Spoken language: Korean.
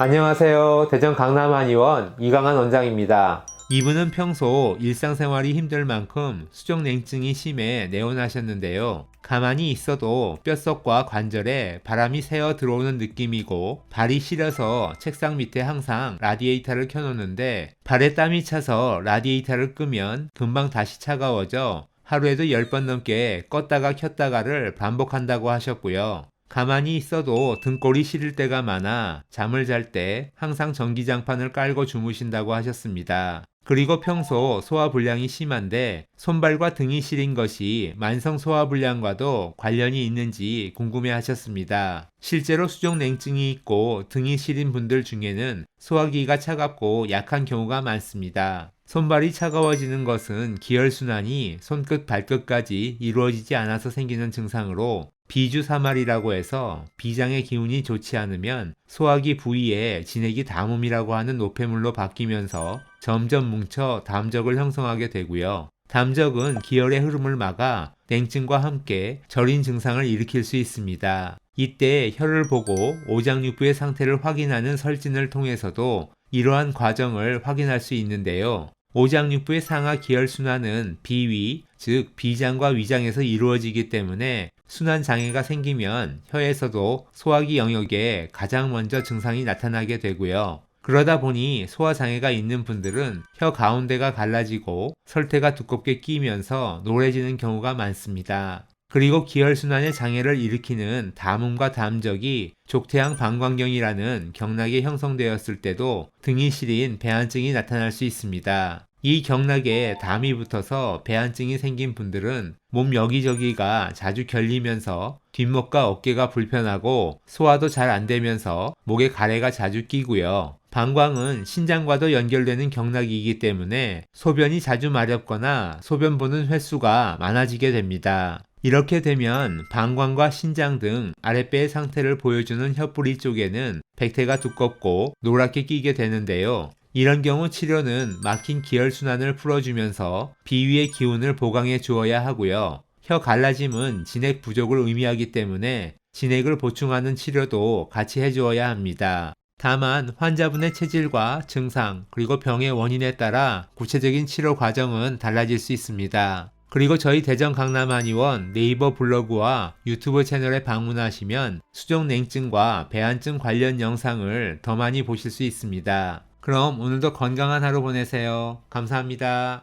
안녕하세요. 대전 강남한의원 이강한 원장입니다. 이분은 평소 일상생활이 힘들 만큼 수족냉증이 심해 내원하셨는데요. 가만히 있어도 뼛속과 관절에 바람이 새어 들어오는 느낌이고 발이 시려서 책상 밑에 항상 라디에이터를 켜놓는데 발에 땀이 차서 라디에이터를 끄면 금방 다시 차가워져 하루에도 10번 넘게 껐다가 켰다가를 반복한다고 하셨고요. 가만히 있어도 등골이 시릴 때가 많아 잠을 잘 때 항상 전기장판을 깔고 주무신다고 하셨습니다. 그리고 평소 소화불량이 심한데 손발과 등이 시린 것이 만성 소화불량과도 관련이 있는지 궁금해 하셨습니다. 실제로 수족냉증이 있고 등이 시린 분들 중에는 소화기가 차갑고 약한 경우가 많습니다. 손발이 차가워지는 것은 기혈순환이 손끝 발끝까지 이루어지지 않아서 생기는 증상으로 비주사말이라고 해서 비장의 기운이 좋지 않으면 소화기 부위에 진액이 담음이라고 하는 노폐물로 바뀌면서 점점 뭉쳐 담적을 형성하게 되고요. 담적은 기혈의 흐름을 막아 냉증과 함께 절인 증상을 일으킬 수 있습니다. 이때 혈을 보고 오장육부의 상태를 확인하는 설진을 통해서도 이러한 과정을 확인할 수 있는데요. 오장육부의 상하 기혈순환은 비위, 즉 비장과 위장에서 이루어지기 때문에 순환 장애가 생기면 혀에서도 소화기 영역에 가장 먼저 증상이 나타나게 되고요. 그러다 보니 소화 장애가 있는 분들은 혀 가운데가 갈라지고 설태가 두껍게 끼면서 노래지는 경우가 많습니다. 그리고 기혈순환의 장애를 일으키는 담음과 담적이 족태양 방광경이라는 경락에 형성되었을 때도 등이 시린 배안증이 나타날 수 있습니다. 이 경락에 담이 붙어서 배안증이 생긴 분들은 몸 여기저기가 자주 결리면서 뒷목과 어깨가 불편하고 소화도 잘 안 되면서 목에 가래가 자주 끼고요. 방광은 신장과도 연결되는 경락이기 때문에 소변이 자주 마렵거나 소변 보는 횟수가 많아지게 됩니다. 이렇게 되면 방광과 신장 등 아랫배의 상태를 보여주는 혀뿌리 쪽에는 백태가 두껍고 노랗게 끼게 되는데요. 이런 경우 치료는 막힌 기혈순환을 풀어주면서 비위의 기운을 보강해 주어야 하고요. 혀 갈라짐은 진액 부족을 의미하기 때문에 진액을 보충하는 치료도 같이 해주어야 합니다. 다만 환자분의 체질과 증상 그리고 병의 원인에 따라 구체적인 치료 과정은 달라질 수 있습니다. 그리고 저희 대전 강남한의원 네이버 블로그와 유튜브 채널에 방문하시면 수족냉증과 배안증 관련 영상을 더 많이 보실 수 있습니다. 그럼 오늘도 건강한 하루 보내세요. 감사합니다.